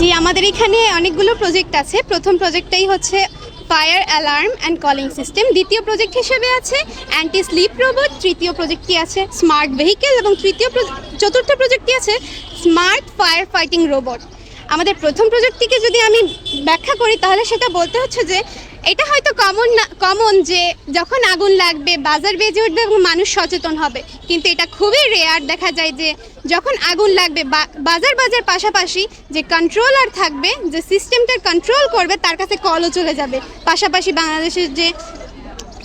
জি, আমাদের এখানে অনেকগুলো প্রজেক্ট আছে। প্রথম প্রজেক্টটাই হচ্ছে fire alarm and calling system দ্বিতীয় প্রজেক্ট হিসেবে আছে অ্যান্টি স্লিপ রোবট তৃতীয় প্রজেক্টটি আছে? স্মার্ট ভেহিকেল এবং তৃতীয় চতুর্থ প্রজেক্টটি আছে? স্মার্ট ফায়ার ফাইটিং রোবট আমাদের প্রথম প্রযুক্তিকে যদি আমি ব্যাখ্যা করি, তাহলে সেটা বলতে হচ্ছে যে, এটা হয়তো কমন না কমন যে যখন আগুন লাগবে, বাজার বেজে উঠবে এবং মানুষ সচেতন হবে। কিন্তু এটা খুবই রেয়ার দেখা যায় যে, যখন আগুন লাগবে বাজার বাজার পাশাপাশি যে কন্ট্রোলার থাকবে, যে সিস্টেমটা কন্ট্রোল করবে, তার কাছে কলও চলে যাবে। পাশাপাশি বাংলাদেশের যে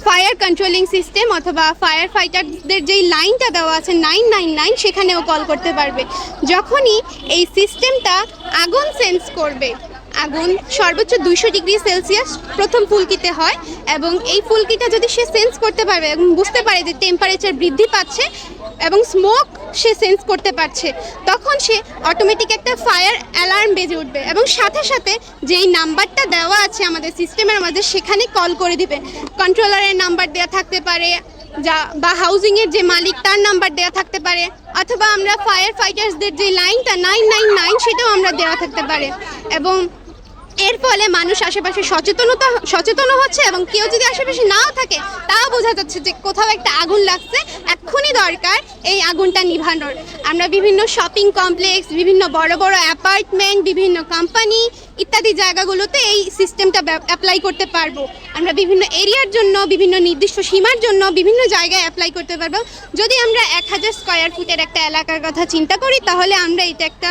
ফায়ার কন্ট্রোলিং সিস্টেম অথবা ফায়ার ফাইটারদের যেই লাইনটা দেওয়া আছে নাইন নাইন নাইন, সেখানেও কল করতে পারবে। যখনই এই সিস্টেমটা আগুন সেন্স করবে, আগুন সর্বোচ্চ দুইশো ডিগ্রি সেলসিয়াস প্রথম ফুলকিতে হয় এবং এই ফুলকিটা যদি সে সেন্স করতে পারবে এবং বুঝতে পারে যে টেম্পারেচার বৃদ্ধি পাচ্ছে এবং স্মোক সে সেন্স করতে পারছে। তখন সে অটোমেটিক একটা ফায়ার অ্যালার্ম বেজে উঠবে এবং সাথে সাথে যেই নাম্বারটা দেওয়া আছে আমাদের সিস্টেমের মধ্যে সেখানে কল করে দিবে। কন্ট্রোলারের নাম্বার দেওয়া থাকতে পারে, যা বা হাউজিংয়ের যে মালিক তার নাম্বার দেওয়া থাকতে পারে, অথবা আমরা ফায়ার ফাইটার্সদের যে লাইনটা নাইন নাইন নাইন সেটাও আমরা দেওয়া থাকতে পারে। এবং এর ফলে মানুষ আশেপাশে সচেতনতা, সচেতনও হচ্ছে এবং কেউ যদি আশেপাশে নাও থাকে, তাও বোঝা যাচ্ছে যে কোথাও একটা আগুন লাগছে এক্ষুনি দরকার এই আগুনটা নিভানোর। আমরা বিভিন্ন শপিং কমপ্লেক্স, বিভিন্ন বড় বড় অ্যাপার্টমেন্ট, বিভিন্ন কোম্পানি ইত্যাদি জায়গাগুলোতে এই সিস্টেমটা অ্যাপ্লাই করতে পারব। আমরা বিভিন্ন এরিয়ার জন্য, বিভিন্ন নির্দিষ্ট সীমার জন্য বিভিন্ন জায়গায় অ্যাপ্লাই করতে পারব। যদি আমরা এক হাজার স্কোয়ার ফুটের একটা এলাকার কথা চিন্তা করি, তাহলে আমরা এটা একটা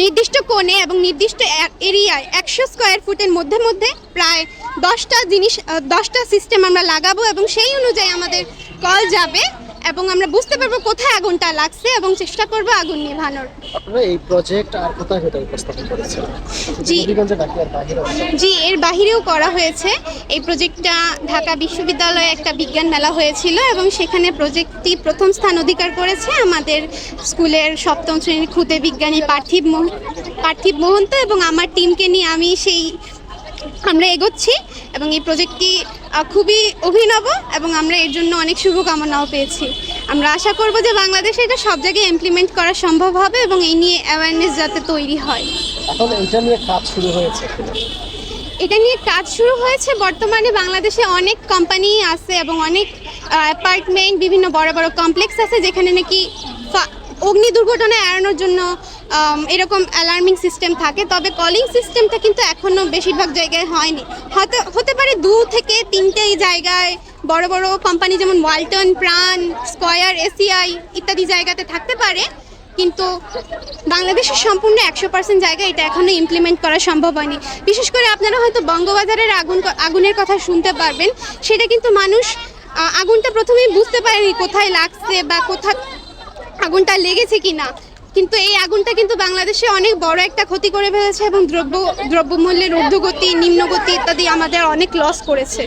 নির্দিষ্ট কোণে এবং নির্দিষ্ট এরিয়ায় একশো স্কোয়ার ফুটের মধ্যে মধ্যে প্রায় দশটা জিনিস দশটা সিস্টেম আমরা লাগাবো এবং সেই অনুযায়ী আমাদের কল যাবে এবং আমরা বুঝতে পারব কোথায় আগুনটা লাগছে এবং চেষ্টা করব আগুন নিভানোর। এই প্রজেক্ট আর কোথায় কোথায় উপস্থাপন করেছেন জি। জি এর বাহিরেও করা হয়েছে। এই প্রজেক্টটা ঢাকা বিশ্ববিদ্যালয়ে একটা বিজ্ঞান মেলা হয়েছিল এবং সেখানে প্রজেক্টটি প্রথম স্থান অধিকার করেছে আমাদের স্কুলের সপ্তম শ্রেণির খুদে বিজ্ঞানী পার্থিব পার্থিব মহন্ত এবং আমার টিমকে নিয়ে আমি সেই আমরা এগোচ্ছি এবং এই প্রজেক্টটি খুবই অভিনব এবং আমরা এর জন্য অনেক শুভকামনাও পেয়েছি। আমরা আশা করব যে বাংলাদেশে এটা সব জায়গায় ইমপ্লিমেন্ট করা সম্ভব হবে এবং এই নিয়ে অ্যাওয়ারনেস যাতে তৈরি হয়। এখন এটা নিয়ে কাজ শুরু হয়েছে এটা নিয়ে কাজ শুরু হয়েছে। বর্তমানে বাংলাদেশে অনেক কোম্পানি আছে এবং অনেক অ্যাপার্টমেন্ট বিভিন্ন বড় বড় কমপ্লেক্স আছে যেখানে নাকি অগ্নি দুর্ঘটনা এড়ানোর জন্য এরকম অ্যালার্মিং সিস্টেম থাকে। তবে কলিং সিস্টেমটা কিন্তু এখনও বেশিরভাগ জায়গায় হয়নি। হতে হতে পারে দু থেকে তিনটেই জায়গায় বড় বড় কোম্পানি যেমন ওয়ালটন প্রাণ স্কয়ার এসিআই ইত্যাদি জায়গাতে থাকতে পারে। কিন্তু বাংলাদেশের সম্পূর্ণ একশো পার্সেন্ট জায়গায় এটা এখনও ইমপ্লিমেন্ট করা সম্ভব হয়নি। বিশেষ করে আপনারা হয়তো বঙ্গবাজারের আগুন, আগুনের কথা শুনতে পারবেন। সেটা কিন্তু মানুষ আগুনটা প্রথমেই বুঝতে পারেনি কোথায় লাগছে বা কোথা আগুনটা লেগেছে কি না কিন্তু এই আগুনটা কিন্তু বাংলাদেশে অনেক বড় একটা ক্ষতি করে ফেলেছে এবং দ্রব্য, দ্রব্যমূল্যের ঊর্ধ্বগতি, নিম্নগতি ইত্যাদি আমাদের অনেক লস করেছে।